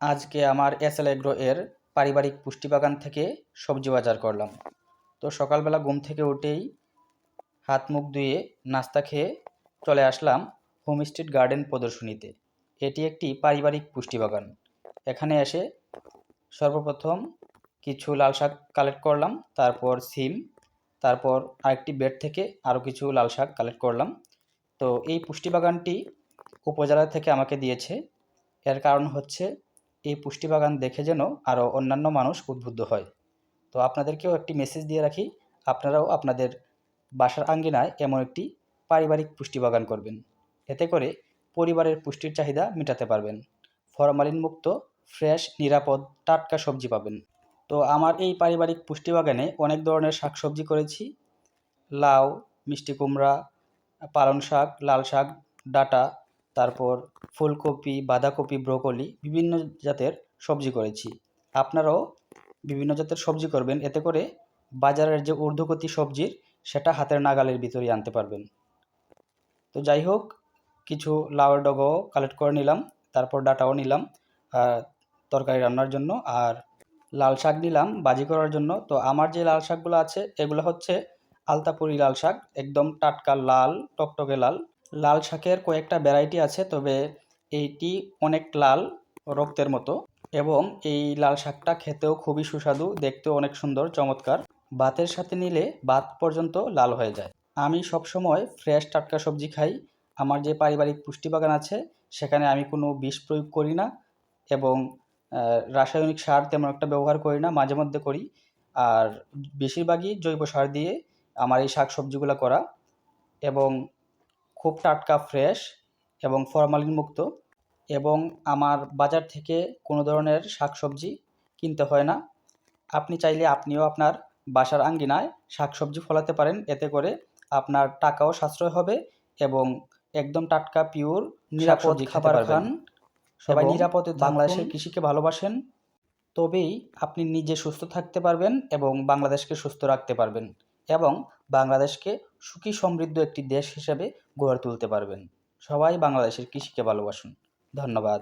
আজকে আমার SL agro এর পারিবারিক পুষ্টি বাগান থেকে সবজি বাজার করলাম। তো সকালবেলা ঘুম থেকে উঠেই হাত মুখ ধুয়ে নাস্তা খেয়ে চলে আসলাম হোম স্ট্রিট গার্ডেন প্রদর্শনীতে। এটি একটি পারিবারিক পুষ্টি বাগান এখানে এসে সর্বপ্রথম কিছু লাল শাক কালেক্ট করলাম, তারপর সিম, তারপর আরেকটি বেড থেকে আরও কিছু লাল শাক কালেক্ট করলাম। তো এই পুষ্টি বাগানটি উপজেলা থেকে আমাকে দিয়েছে। এর কারণ হচ্ছে এই পুষ্টি বাগান দেখে যেন আরও অন্যান্য মানুষ উদ্বুদ্ধ হয়। তো আপনাদেরকেও একটি মেসেজ দিয়ে রাখি, আপনারাও আপনাদের বাসার আঙ্গিনায় এমন একটি পারিবারিক পুষ্টি বাগান করবেন। এতে করে পরিবারের পুষ্টির চাহিদা মেটাতে পারবেন। ফরমালিন মুক্ত ফ্রেশ, নিরাপদ, টাটকা সবজি পাবেন। তো আমার এই পারিবারিক পুষ্টি বাগানে অনেক ধরনের শাকসবজি করেছি। লাউ, মিষ্টি কুমড়া, পালং শাক, লাল শাক, ডাঁটা তারপর ফুলকপি, বাঁধাকপি, ব্রোকলি বিভিন্ন জাতের সবজি করেছি। আপনারাও বিভিন্ন জাতের সবজি করবেন, এতে করে বাজারের যে ঊর্ধ্বগতি সবজির, সেটা হাতের নাগালের ভিতরে আনতে পারবেন। তো যাই হোক, কিছু লাউয়ের ডগাও কালেক্ট করে নিলাম, তারপর ডাটাও নিলাম তরকারি রান্নার জন্য, আর লাল শাক নিলাম বাজি করার জন্য। তো আমার যে লাল শাকগুলো আছে, এগুলো হচ্ছে আলতাপুরি লাল শাক, একদম টাটকা লাল, টকটকে লাল। লাল শাকের কয়েকটা ভ্যারাইটি আছে, তবে এইটি অনেক লাল রক্তের মতো এবং এই লাল শাকটা খেতেও খুবই সুস্বাদু, দেখতেও অনেক সুন্দর, চমৎকার। ভাতের সাথে নিলে ভাত পর্যন্ত লাল হয়ে যায়। আমি সবসময় ফ্রেশ টাটকা সবজি খাই। আমার যে পারিবারিক পুষ্টি বাগান আছে, সেখানে আমি কোনো বিষ প্রয়োগ করি না এবং রাসায়নিক সার তেমন একটা ব্যবহার করি না, মাঝে মধ্যে করি। আর বেশিরভাগই জৈব সার দিয়ে আমার এই শাক সবজিগুলো করা এবং খুব টাটকা ফ্রেশ এবং ফরমালিন মুক্ত এবং আমার বাজার থেকে কোনো ধরনের শাকসবজি কিনতে হয় না। আপনি চাইলে আপনিও আপনার বাসার আঙ্গিনায় শাকসবজি ফলাতে পারেন। এতে করে আপনার টাকাও সাশ্রয় হবে এবং একদম টাটকা পিওর নিরাপদ খাবার খান। সবাই নিরাপদে বাংলাদেশের কৃষিকে ভালোবাসেন। তবেই আপনি নিজে সুস্থ থাকতে পারবেন এবং বাংলাদেশকে সুস্থ রাখতে পারবেন। এবং বাংলাদেশকে সুখী সমৃদ্ধ একটি দেশ হিসেবে গড়ে তুলতে পারবেন। সবাই বাংলাদেশের কৃষিকে ভালোবাসুন। ধন্যবাদ।